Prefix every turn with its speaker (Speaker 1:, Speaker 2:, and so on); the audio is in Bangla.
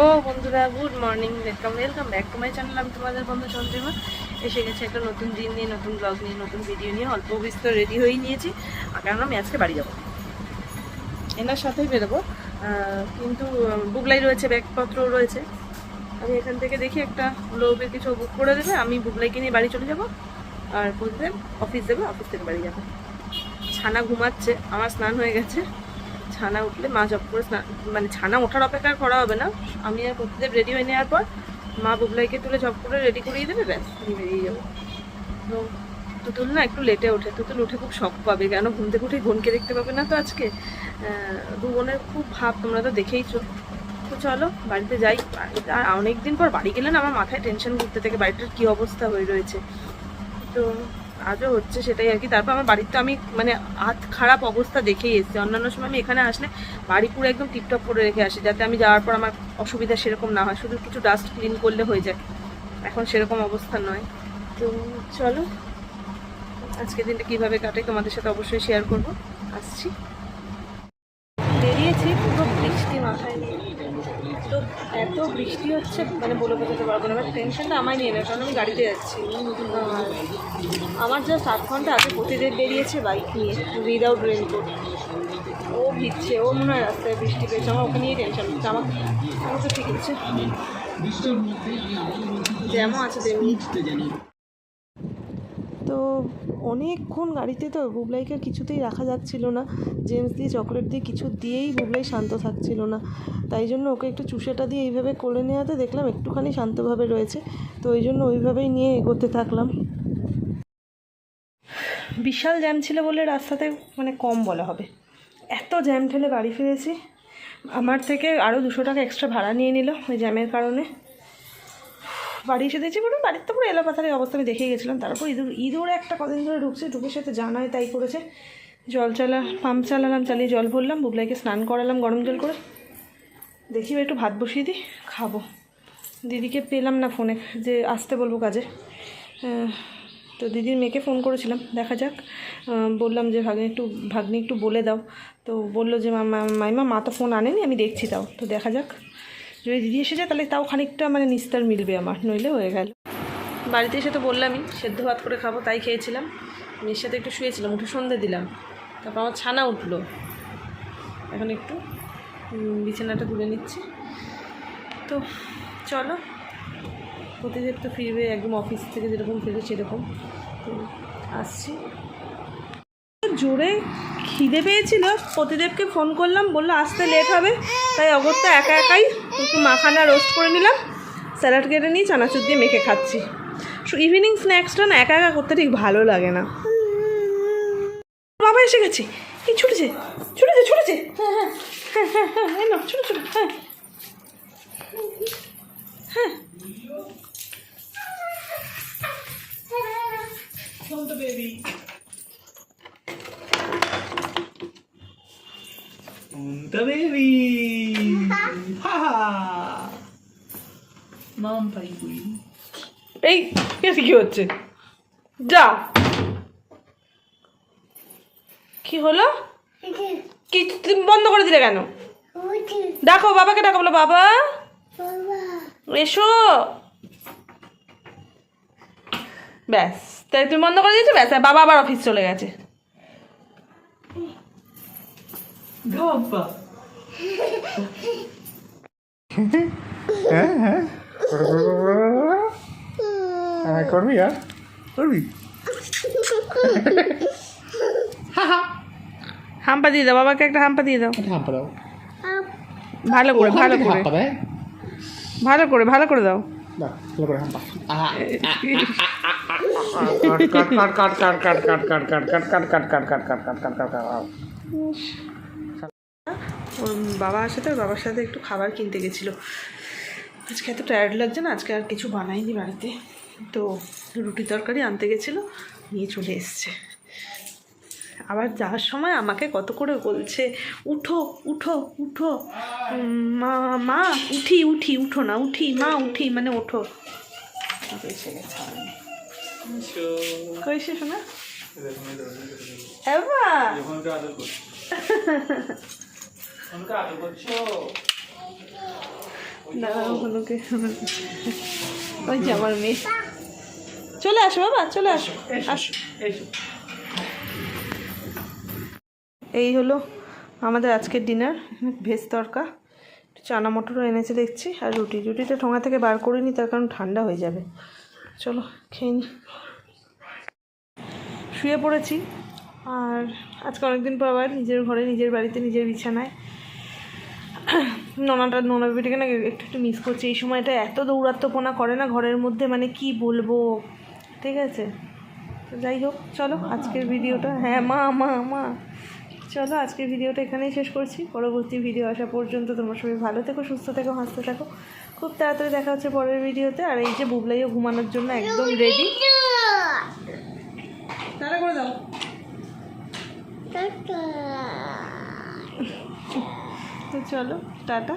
Speaker 1: ও বন্ধুরা good morning welcome welcome back to my channel আমি তোমাদের বন্ধু চন্দ্রিমা। এসে গেছে একটা নতুন দিন নিয়ে, নতুন ব্লগ নিয়ে, নতুন ভিডিও নিয়ে। অল্প বিস্তর রেডি হয়েই নিয়েছি। কেননা আমি আজকে বাড়ি যাব। এনার সাথেই বেরোবো। কিন্তু বুগলাই রয়েছে, ব্যাগপত্র রয়েছে। আমি এখান থেকে দেখি একটা লোকের কিছু বুক করে দেবে। আমি বুগলাইকে নিয়ে বাড়ি চলে যাব। আর প্রতিদিন অফিস দেবে, অফিস থেকে বাড়ি যাব। ছানা ঘুমাচ্ছে, আমার স্নান হয়ে গেছে। ছানা উঠলে মা জব করে স্নান মানে ছানা ওঠার অপেক্ষা করা হবে না। আমি আর প্রতিদেব রেডি হয়ে নেওয়ার পর মা বুবলাইকে তুলে জব করে রেডি করিয়ে দেবে, ব্যাস, আমি বেরিয়ে যাব। তো তুতুল না একটু লেটে ওঠে। তুতুল উঠে খুব শখ পাবে, কেন ঘুম থেকে উঠে বোনকে দেখতে পাবে না তো আজকে? দু বোনের খুব ভাব, তোমরা তো দেখেইছো। তো চলো, বাড়িতে যাই। আর অনেকদিন পর বাড়ি গেলে না আমার মাথায় টেনশন ঘুরতে থেকে, বাড়িটার কী অবস্থা হয়ে রয়েছে। তো আজও হচ্ছে সেটাই আর কি। তারপর আমার বাড়িতে আমি মানে হাত খারাপ অবস্থা দেখেই এসেছি। অন্যান্য সময় আমি এখানে আসলে বাড়ি পুরো একদম টিপটপ করে রেখে আসি, যাতে আমি যাওয়ার পর আমার অসুবিধা সেরকম না হয়। শুধু কিছু ডাস্ট ক্লিন করলে হয়ে যায়। এখন সেরকম অবস্থা নয়। তো চলো, আজকে দিনটা কীভাবে কাটে তোমাদের সাথে অবশ্যই শেয়ার করব। আসছি। বেরিয়েছি পুরো বৃষ্টি মাথায় নিয়ে। তো এত বৃষ্টি হচ্ছে মানে বলে বোঝাতে পারব না বাট টেনশনটা আমায় নিয়ে নেয় কারণ আমি গাড়িতে যাচ্ছি। আমার জাস্ট আধ ঘণ্টা আগে প্রতিদিন বেরিয়েছে বাইক নিয়ে উইদাউট রেনকোট ও ভিজছে, ও মনে হয় রাস্তায় বৃষ্টি পেয়েছে, আমার ওকে নিয়ে টেনশন হচ্ছে, আমার আমার তো ঠিক আছে যেমন আছে তেমনি। তো অনেকক্ষণ গাড়িতে তো বুবলাইকে কিছুতেই রাখা যাচ্ছিল না। জেমস দিয়ে চকলেট দিয়ে কিছু দিয়েই বুবলাই শান্ত থাকছিল না। তাই জন্য ওকে একটু চুষেটা দিয়ে এইভাবে কোলে নেওয়াতে দেখলাম একটুখানি শান্তভাবে রয়েছে। তো ওই জন্য ওইভাবেই নিয়ে এগোতে থাকলাম। বিশাল জ্যাম ছিল বলে রাস্তাতে মানে কম বলা হবে। এত জ্যাম ঠেলে বাড়ি ফিরেছি আমার থেকে আরও দুশো টাকা এক্সট্রা ভাড়া নিয়ে নিল ওই জ্যামের কারণে। বাড়ি এসে দেখছি বলুন, বাড়ির তো পুরো এলাপাথারের অবস্থা, আমি দেখে গেছিলাম। তারপর ইঁদুর ইঁদুর একটা কদিন ধরে ঢুকছে, ঢুকে সাথে জানায় তাই করেছে। জল চালা, পাম্প চালালাম, চালিয়ে জল ভরলাম, বুবলাইকে স্নান করালাম, গরম জল করে। দেখি একটু ভাত বসিয়ে দিই, খাব। দিদিকে পেলাম না ফোনে, যে আসতে বলব কাজে। তো দিদির মেয়েকে ফোন করেছিলাম, দেখা যাক। বললাম যে ভাগ্নি একটু ভাগ্নি একটু বলে দাও। তো বলল যে মাইমা, মা তো ফোন আনেনি, আমি দেখছি তাও। তো দেখা যাক। যদি দিদি এসে যায়, তাহলে তাও খানিকটা মানে নিস্তার মিলবে আমার, নইলে হয়ে গেল। বাড়িতে এসে তো বললামই, সেদ্ধ ভাত করে খাব, তাই খেয়েছিলাম। মেয়ের সাথে একটু শুয়েছিলাম, উঠে সন্ধে দিলাম। তারপর আমার ছানা উঠল। এখন একটু বিছানাটা তুলে নিচ্ছি। তো চলো প্রতিদেব তো ফিরবে, একদম অফিস থেকে যেরকম ফিরবে সেরকম। আসছি। জোরে খিদে পেয়েছিল প্রতিদেবকে ফোন করলাম, বলল আসতে লেট হবে। তাই অগত্যা একা একাই একটু মাখানা রোস্ট করে নিলাম। স্যালাড কেটে নিয়ে চানাচুর দিয়ে মেখে খাচ্ছি। ইভিনিং স্ন্যাক্সটা না একা একা করতে ঠিক ভালো লাগে না। বাবা এসে গেছে। এই ছুটেছে ছুটেছে ছুটেছে। হ্যাঁ হ্যাঁ হ্যাঁ হ্যাঁ হ্যাঁ হ্যাঁ ছোটো ছোটো হ্যাঁ। হ্যাঁ।
Speaker 2: The baby!
Speaker 1: এই এসে কি হচ্ছে যা কি হলো কি তুমি বন্ধ করে দিলে কেন ডাকো বাবাকে ডাকো বলো বাবা এসো ব্যাস তাই তুমি বন্ধ করে দিয়েছ ব্যাস বাবা আবার অফিস চলে গেছে.
Speaker 2: Gabba!
Speaker 3: হ্যাঁ করবি আর করবি
Speaker 1: হাম্পা দিয়ে দাও বাবাকে একটা হাম্পা দিয়ে দাও
Speaker 3: হাম্পা দাও
Speaker 1: ভালো করে ভালো করে ভালো করে ভালো করে দাও
Speaker 3: ভালো করে হাম্পা কাট কাট কাট কাট কাট কাট কাট কাট কাট কাট কাট কাট কাট কাট কাট কাট কাট
Speaker 1: ওর বাবা আসে তো ওর বাবার সাথে একটু খাবার কিনতে গেছিল। আজকে এত টায়ার্ড লাগছে না আজকে আর কিছু বানাইনি বাড়িতে। তো রুটি তরকারি আনতে গেছিল নিয়ে চলে এসছে। আবার যাওয়ার সময় আমাকে কত করে বলছে উঠো উঠো উঠো। মা মা উঠি উঠি উঠো না উঠি মা উঠি মানে ওঠো। এসে গেছে শোনা? হলুকে ওই মেয়ে চলে আসো বাবা চলে আসো আসো এই হলো আমাদের আজকের ডিনার ভেজ তরকা। চানা মটরও এনেছে দেখছি, আর রুটি। রুটিটা ঠোঙা থেকে বার করিনি তার কারণ ঠান্ডা হয়ে যাবে। চলো, খেয়ে নি। শুয়ে পড়েছি, আর আজকে অনেকদিন পর আবার নিজের ঘরে, নিজের বাড়িতে, নিজের বিছানায়। নোনাটা নোনা বেবিটাকে না একটু একটু মিস করছি। এই সময়টা এত দৌরাত্মপনা করে না ঘরের মধ্যে মানে কি বলব? ঠিক আছে? তো যাই হোক চলো আজকের ভিডিওটা। হ্যাঁ মা মা মা। চলো আজকের ভিডিওটা এখানেই শেষ করছি। পরবর্তী ভিডিও আসা পর্যন্ত তোমরা সবাই ভালো থেকো সুস্থ থেকো হাসতে থাকো। খুব তাড়াতাড়ি দেখা হচ্ছে পরের ভিডিওতে। আর এই যে বুবলাইও ঘুমানোর জন্য একদম রেডি তারা করে দাও। তো চলো টাটা।